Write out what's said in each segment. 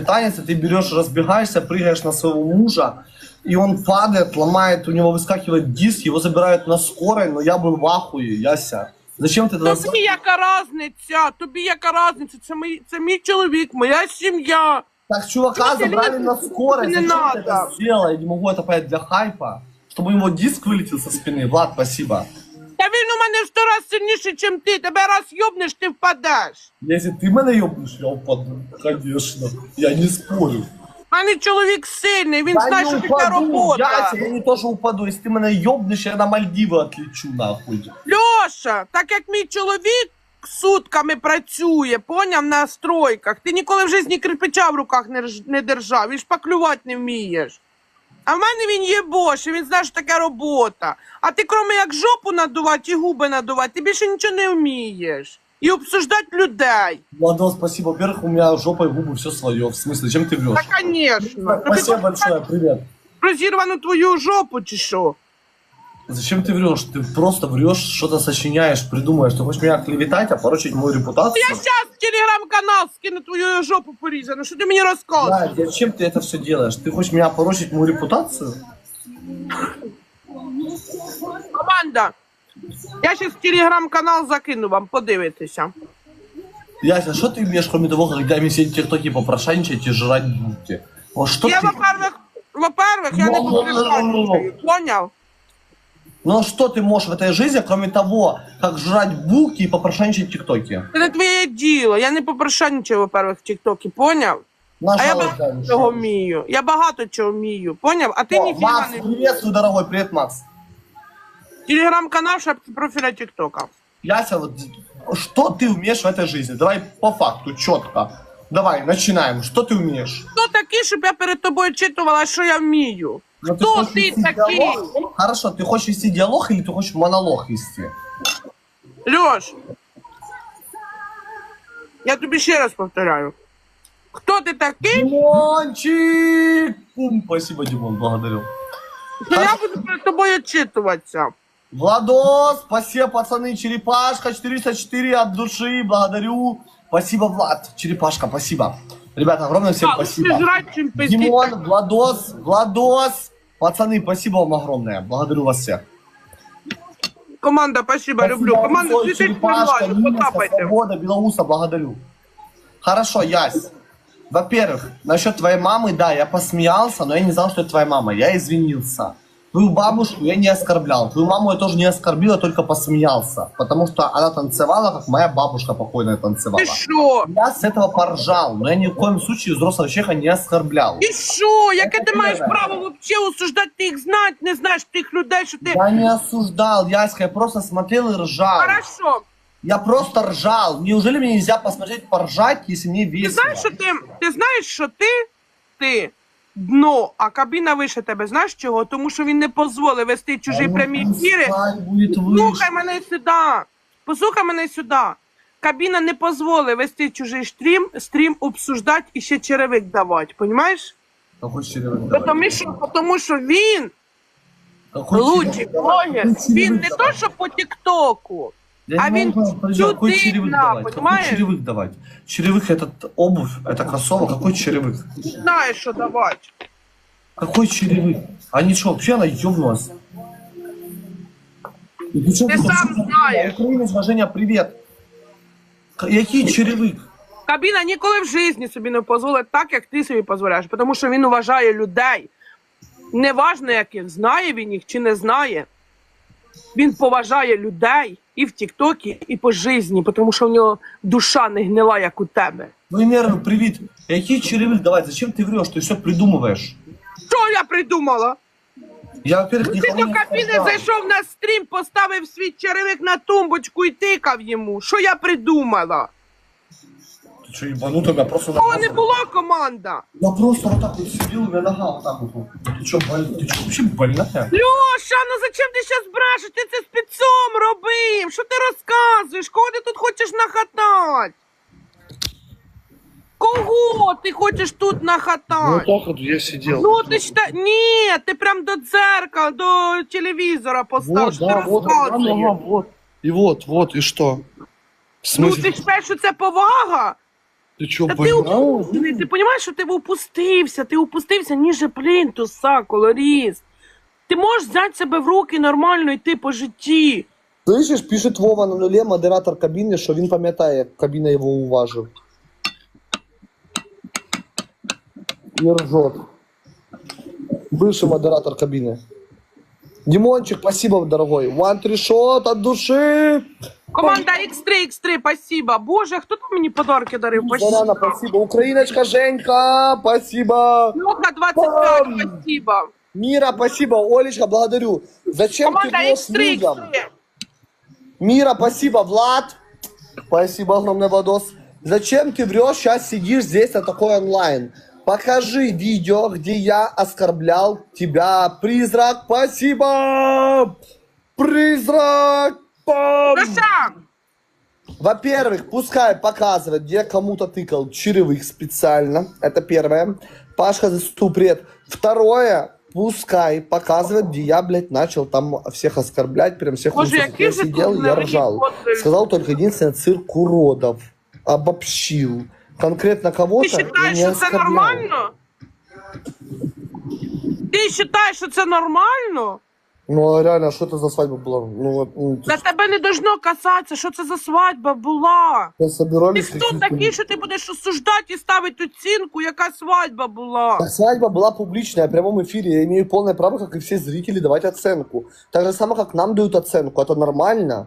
танец, и ты берешь, разбегаешься, прыгаешь на своего мужа, и он падает, ломает, у него выскакивает диск, его забирают на скорой, но я был в ахуе, Яся. Зачем ты тогда... Тобі яка разниця? Тобі яка разниця? Це мій, це мій чоловік, моя сім'я. Так, чувака Чего тебе забрали не- на скорой, не зачем надо? ты это сделала? Я не могу это понять для хайпа. Чтобы у него диск вылетел со спины. Влад, спасибо. Та він у мене в сто раз сильніший, ніж ти. Тебе раз йобнеш, ти впадеш. Если ты меня ёбнешь, я упаду. Конечно. Я не спорю. У мене чоловік сильний, він Да знає, не що таке упаду, робота. Яся, я не то, что упаду. Если ты меня ёбнешь, я на Мальдивы отлечу, нахуй. Льоша, так як мій чоловік сутками працює, поняв, на стройках, ти ніколи в житті кирпича в руках не, рж- не держав, і шпаклювати не вмієш. А в мене він є бош, і він знає, що таке робота. А ти, крім як жопу надувати і губи надувати, ти більше нічого не вмієш. І обсуждати людей. Владос, спасибо. Во-первых, у меня жопа и губы все свое. В смысле, чем ты врешь? Та, звісно. Спасибо большое, привет. Про зірвану твою жопу чи що? Зачем ты врешь? Ты просто врешь, что-то сочиняешь, придумаешь. Ты хочешь меня клеветать, а порочить мою репутацию? Я зараз в телеграм-канал скину твою жопу порізану. Що ти мені розказуєш? Да, зачем ты это все делаешь? Ты хочешь меня порочить мою репутацию? Команда, я зараз телеграм-канал закину вам, подивитися. Яся, что ты умеешь, кроме того, когда мне сидеть в тиктоке попрошайничать и жрать булки? Вот что Я, ты... во-первых, во-первых, я не попришаю, понял? Ну что ты можешь в этой жизни, кроме того, как жрать булки и попрошайничать в тиктоке? Це не твоє діло. Я не попрошайничаю, во-первых, в Тіктокі, поняв? Наша А я лайка, багато ну чого что? вмію. Я багато чого вмію, поняв? А ти О, ніфіга Макс, не приветствую, дорогой, привет, Макс. Телеграм-канал шапки профіля Тіктока. Яся, вот что ты умеешь в этой жизни? Давай по факту, четко. Давай, начинаем. Что ты умеешь? Хто такий, щоб я перед тобою читувала, що я вмію? Ну, Хто хочешь ти вести такий? диалог? Хорошо, ты хочешь вести диалог или ты хочешь монолог вести? Льош, я тобі ще раз повторяю. Хто ти такий, Димончик! Спасибо, Димон, благодарю. що я буду перед тобою читуватися? Владос, спасибо, пацаны, черепашка 404 от души, благодарю. Спасибо, Влад, черепашка, спасибо. Ребята, огромное всем спасибо. Жрать. Димон, Владос, Владос, пацаны, спасибо вам огромное, благодарю вас всех. Команда, спасибо, люблю. Команда, нормально, Ниночка, потапайте. Свобода, Белоуса, благодарю. Хорошо, Ясь. Во-первых, насчет твоей мамы, да, я посмеялся, но я не знал, что это твоя мама. Я извинился. Твою бабушку я не оскорблял. Твою маму я тоже не оскорбил, я только посмеялся. Потому что она танцевала, как моя бабушка покойная танцевала. Ти що? Я с этого поржал, но я ни в коем случае взрослого человека не оскорблял. І що? Яке ти маєш перше. право взагалі осуждати тих знать, не знаєш тих людей, що ти. Я не осуждал, Яська, я просто смотрел и ржал. Хорошо. Я просто ржал. Неужели мне нельзя посмотреть поржать, если мне весело? знаєш, що ти, ти знаєш, що ти, ти дно, а кабіна вище тебе. Знаєш чого? Тому що він не дозволив вести чужі прямі ефіри. пускай. Слухай мене сюди. Послухай мене сюди. Кабіна не дозволить вести чужий стрім, стрім обсуждати і ще черевик давати. Понімаєш? Тому що, тому що він лучший блогер. Він не то, що по Тіктоку. Я а не він могу понять, какой сюди черевик на, давать? Какой понимаешь? черевик давать? Черевик это обувь, это кроссовок. Какой черевик? Знаєш, що давати. Какой черевик? Они что, вообще она ёбнулась? И ты чё, Ты тут сам вообще- знаешь. Украина, Женя, привет. К- Який черевик? Кабіна ніколи в житті собі не дозволить так, як ти собі дозволяєш, тому що він вважає людей. Неважно, яких знає він їх чи не знає. Він поважає людей і в Тіктокі, і по житті, тому що в нього душа не гнила, як у тебе. Ну и нервы, привет. Який черевик давать? Зачем ты врешь? Ты все придумываешь. Що я придумала? Я, во-первых, Ти никого до не кабіни оскорблял. зайшов на стрім, поставив свій черевик на тумбочку і тикав йому. Що я придумала? Ты что, ебанутый? Я просто... Того не було команда. Я просто вот так вот сидел, у меня нога вот так вот. Ты что, боль... ты что, вообще больная? Льоша, ну зачем ти зараз брешеш? Ти це спецом робив. Що ти розказуєш? Кого ти тут хочеш нахатати? Кого ти хочеш тут нахатати? так вот я сидел. Ну, ти считай... Ні, ти прям до дзеркала, до телевізора постав, що ти розказуєш. вот. И вот, вот, и что? В Ну, смысле? ти ж кажеш, що це повага? Ты чё, Та ти упустився, ти розумієш, що ти упустився, ти упустився ніже плінтуса, колоріст. Ти можеш взяти себе в руки нормально йти по житті. Слышиш, пишет Вова на нуле, модератор кабіни, що він пам'ятає, як кабіна його уважив. І ржет. Бывший модератор кабины. Димончик, спасибо, дорогой. One three shot от души. Команда X3, X3, спасибо. Боже, хто там мені подарки дарив? Заряна, Спасибо. спасибо. Украиночка Женька, спасибо. Леха 25, Бам! спасибо. Мира, спасибо. Олечка, благодарю. Зачем Команда ты врешь X3, людям? X3. Мира, спасибо. Влад, спасибо огромное, Владос. Зачем ты врешь, сейчас сидишь здесь на такой онлайн? Покажи видео, где я оскорблял тебя. Призрак, спасибо. Призрак. Леша, Во-первых, пускай показывает, где кому-то тыкал черевых специально. Это первое. Пашка за ступред. Второе, пускай показывает, где я, блядь, начал там всех оскорблять, прям всех Боже, який Я сидел, я ржал. Сказал только единственное, цирк уродов. Обобщил. Конкретно ти кого-то я вважаєш, не що це оскорблял. нормально? Ти вважаєш, що це нормально? Ну, а реально, что это за свадьба была? Ну, вот, ну, Та тебе не должно касатися, що це за свадьба була. мы Ти собирались... хто какие-то- такий, що ти будеш осуждати і ставити оцінку, яка свадьба була? Так свадьба была публичная, в прямом эфире. Я имею полное право, как и все зрители, давать оценку. Так же самое, как нам дают оценку. Это нормально.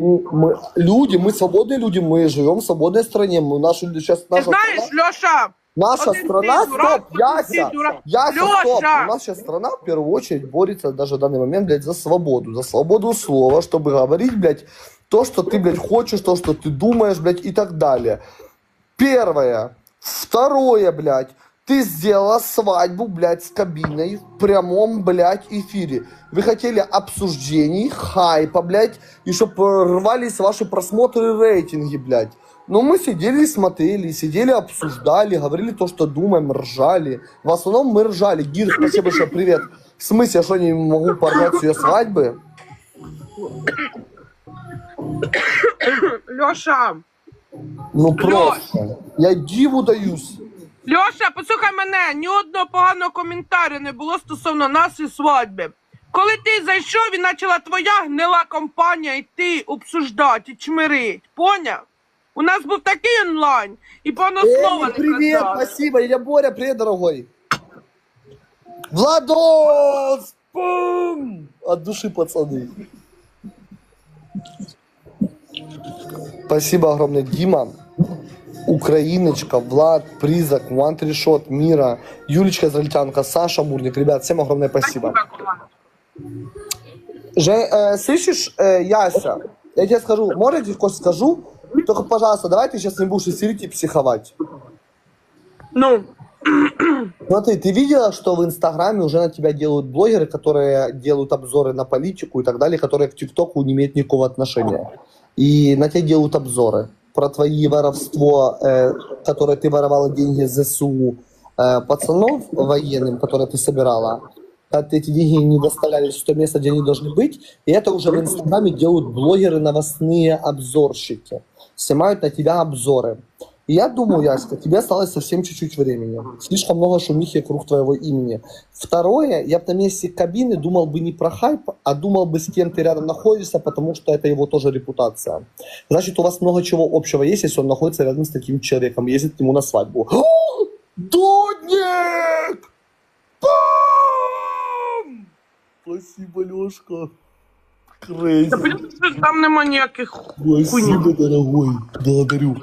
Мы, люди, мы свободные люди, мы живем в свободной стране. Мы, наша, сейчас наша знаєш, страна, Льоша, наша один страна, ты дурак, стоп, Яся, ты дурак. Яся, Лёша! стоп. У нас сейчас страна в первую очередь борется даже в данный момент, блядь, за свободу. За свободу слова, чтобы говорить, блядь, то, что ты, блядь, хочешь, то, что ты думаешь, блядь, и так далее. Первое. Второе, блядь. Ты сделала свадьбу, блядь, с кабиной в прямом, блядь, эфире. Вы хотели обсуждений, хайпа, блядь, и чтобы рвались ваши просмотры и рейтинги, блядь. Но мы сидели и смотрели, сидели, обсуждали, говорили то, что думаем, ржали. В основном мы ржали. Гир, спасибо большое, привет. В смысле, я что, не могу порвать с ее свадьбы? Льоша, Ну просто. Я диву даюсь. Льоша, послухай мене, ні одного поганого коментаря не було стосовно нас і свадьби. Коли ти зайшов і почала твоя гнила компанія йти обсуждати, і чмирить, поняв? У нас був такий онлайн, і пано слова не привет, казали. спасибо. Я Боря, привет, дорогой. Владос! Пум! От души, пацаны. Спасибо огромное, Дима. Украиночка, Влад, Призрак, One Tree Shot, Мира, Юлечка Израильтянка, Саша Мурник. Ребят, всем огромное спасибо. команда. Же, э, слышишь, э, Яся, я тебе скажу, можно я тебе скажу? Только, пожалуйста, давай ты сейчас не будешь истерить и психовать. Ну, Смотри, ты видела, что в Инстаграме уже на тебя делают блогеры, которые делают обзоры на политику и так далее, которые к ТикТоку не имеют никакого отношения. И на тебя делают обзоры про твои воровство, э, которое ты воровала деньги с ЗСУ э, пацанов военным, которые ты собирала. Когда эти деньги не доставлялись в то место, где они должны быть. И это уже в Инстаграме делают блогеры, новостные обзорщики. Снимают на тебя обзоры. И я думаю, Яська, тебе осталось совсем чуть-чуть времени. Слишком много шумихи вокруг твоего имени. Второе, я бы на месте кабины думал бы не про хайп, а думал бы с кем ты рядом находишься, потому что это его тоже репутация. Значит, у вас много чего общего есть, если он находится рядом с таким человеком, ездит к нему на свадьбу. О, Дудник! Бам! Спасибо, Лешка. Крейзи. та понятно, що там нема ніяких Спасибо, дорогой. Благодарю.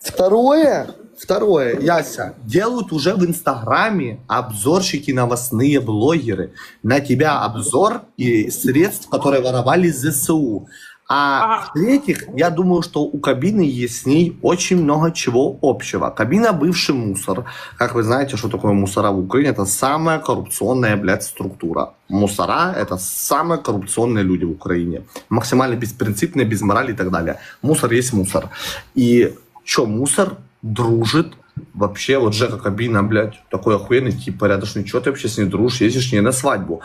Второе, второе, Яся, делают уже в Инстаграме обзорщики, новостные блогеры. На тебя обзор и средств, которые воровали из ЗСУ. А в-третьих, я думаю, что у кабины есть с ней очень много чего общего. Кабина бывший мусор. Как вы знаете, что такое мусора в Украине? Это самая коррупционная, блядь, структура. Мусора – это самые коррупционные люди в Украине. Максимально беспринципные, без морали и так далее. Мусор есть мусор. И что, мусор дружит Вообще, вот Жека Кабина, блядь, такой охуенный тип порядочный. Что ты вообще с ней дружишь, ездишь не на свадьбу?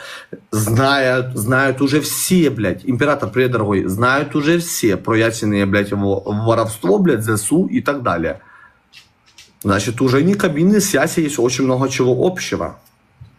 Знают, знают уже все, блядь. Император, привет, дорогой. Знают уже все про ясенное, блядь, его воровство, блядь, ЗСУ и так далее. Значит, уже не кабинной связи есть очень много чего общего.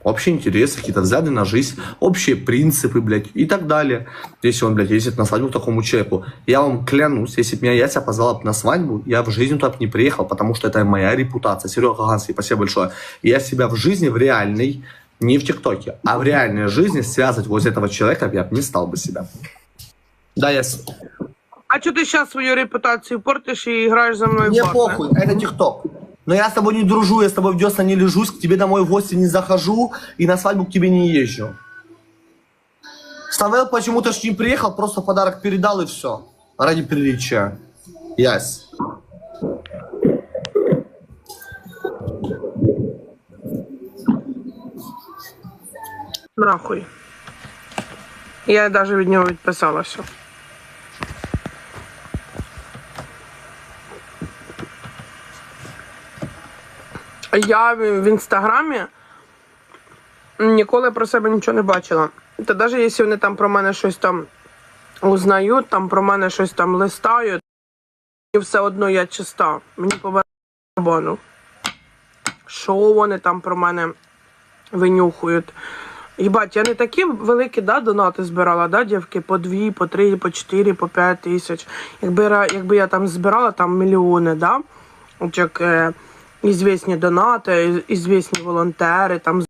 Общие интересы, какие-то взгляды на жизнь, общие принципы, блядь, и так далее. Если он, блядь, ездит на свадьбу к такому человеку, я вам клянусь, если бы меня Яся позвала б на свадьбу, я в жизни туда бы не приехал, потому что это моя репутация. Серега Гаганский, спасибо большое. Я себя в жизни, в реальной, не в ТикТоке, а в реальной жизни связывать возле этого человека я бы не стал бы себя. Да, Яс. А чого ти зараз свою репутацію портиш і граєш за мною в Мне бабки? похуй, это ТикТок. Но я с тобой не дружу, я с тобой в десна не лежусь, к тебе домой в гости не захожу и на свадьбу к тебе не езжу. Ставел почему-то ж не приехал, просто подарок передал и все. Ради приличия. Ясь. Нахуй. Я навіть від нього відписалася. Я в інстаграмі ніколи про себе нічого не бачила. Та навіть якщо вони там про мене щось там узнають, там про мене щось там листають, і все одно я чиста. Мені по барабану. Що вони там про мене винюхують. Їбать, я не такі великі да, донати збирала, да, дівки, по дві, по три, по чотири, по п'ять тисяч. Якби, якби я там збирала там мільйони, да, от як е, ізвісні донати, ізвісні волонтери, там